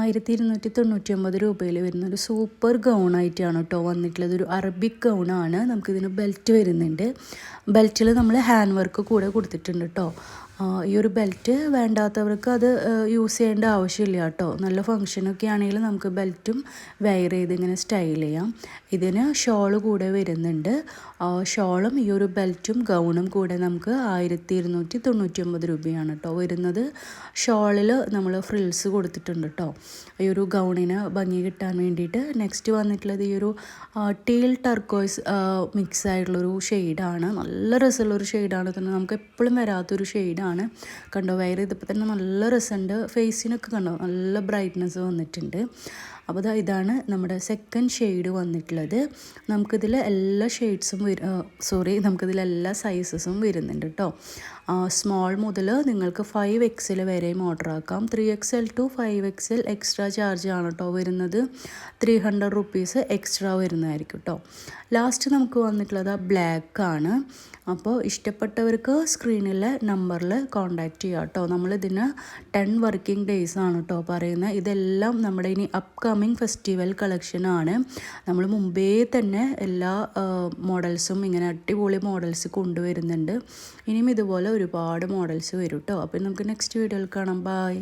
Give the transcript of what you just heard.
ആയിരത്തി ഇരുന്നൂറ്റി തൊണ്ണൂറ്റി ഒമ്പത് രൂപയിൽ വരുന്ന ഒരു സൂപ്പർ ഗൗൺ ഗൗണായിട്ടാണ് കേട്ടോ വന്നിട്ടുള്ളത്. ഒരു അറബിക് ഗൗണാണ്. നമുക്കിതിന് ബെൽറ്റ് വരുന്നുണ്ട്. ബെൽറ്റിൽ നമ്മൾ ഹാൻഡ് വർക്ക് കൂടെ കൊടുത്തിട്ടുണ്ട് കേട്ടോ. ഈ ഒരു ബെൽറ്റ് വേണ്ടാത്തവർക്ക് അത് യൂസ് ചെയ്യേണ്ട ആവശ്യമില്ല കേട്ടോ. നല്ല ഫങ്ഷനൊക്കെ ആണെങ്കിൽ നമുക്ക് ബെൽറ്റും വെയർ ചെയ്ത് ഇങ്ങനെ സ്റ്റൈൽ ചെയ്യാം. ഇതിന് ഷോൾ കൂടെ വരുന്നുണ്ട്. ഷോളും ഈ ഒരു ബെൽറ്റും ഗൗണും കൂടെ നമുക്ക് ആയിരത്തി ഇരുന്നൂറ്റി തൊണ്ണൂറ്റി ഒമ്പത് രൂപയാണ് കേട്ടോ വരുന്നത്. ഷോളിൽ നമ്മൾ ഫ്രിൽസ് കൊടുത്തിട്ടുണ്ട് കേട്ടോ. ഈ ഒരു ഗൗണിന് ഭംഗി കിട്ടാൻ വേണ്ടിയിട്ട്. നെക്സ്റ്റ് വന്നിട്ടുള്ളത് ഈ ഒരു ടീൽ ടർക്കോയ്സ് മിക്സ് ആയിട്ടുള്ളൊരു ഷെയ്ഡാണ് നല്ല രസമുള്ളൊരു ഷെയ്ഡാണ് തന്നെ നമുക്ക് എപ്പോഴും വരാത്തൊരു ഷെയ്ഡാണ് കണ്ടോ വയർ ചെയ്തപ്പോൾ തന്നെ നല്ല രസമുണ്ട്. ഫേസിനൊക്കെ കണ്ടോ നല്ല ബ്രൈറ്റ്നസ് വന്നിട്ടുണ്ട്. അപ്പോൾ ഇതാ ഇതാണ് നമ്മുടെ സെക്കൻഡ് ഷെയ്ഡ് വന്നിട്ടുള്ളത്. നമുക്കിതിൽ എല്ലാ ഷെയ്ഡ്സും വരും സോറി നമുക്കിതിൽ എല്ലാ സൈസസും വരുന്നുണ്ട് കേട്ടോ സ്മോൾ മുതൽ നിങ്ങൾക്ക് ഫൈവ് എക്സിൽ വരെയും ഓർഡർ ആക്കാം. Three X to five X extra charge ആണ് കേട്ടോ വരുന്നത്. ത്രീ ഹൺഡ്രഡ് റുപ്പീസ് എക്സ്ട്രാ വരുന്നതായിരിക്കും കേട്ടോ ലാസ്റ്റ് നമുക്ക് വന്നിട്ടുള്ളത് ബ്ലാക്ക് ആണ്. അപ്പോൾ ഇഷ്ടപ്പെട്ടവർക്ക് സ്ക്രീനിലെ നമ്പറിൽ കോൺടാക്റ്റ് ചെയ്യാം കേട്ടോ നമ്മളിതിന് ടെൻ വർക്കിംഗ് ഡേയ്സ് ആണ് കേട്ടോ പറയുന്നത്. ഇതെല്ലാം നമ്മുടെ ഇനി അപ്കമിങ് ഫെസ്റ്റിവൽ കളക്ഷനാണ് നമ്മൾ മുമ്പേ തന്നെ എല്ലാ മോഡൽസും ഇങ്ങനെ അടിപൊളി മോഡൽസ് കൊണ്ടുവരുന്നുണ്ട്. ഇനിയും ഇതുപോലെ ഒരുപാട് മോഡൽസ് വരും കേട്ടോ അപ്പോൾ നമുക്ക് നെക്സ്റ്റ് വീഡിയോയിൽ കാണാം. ബായ്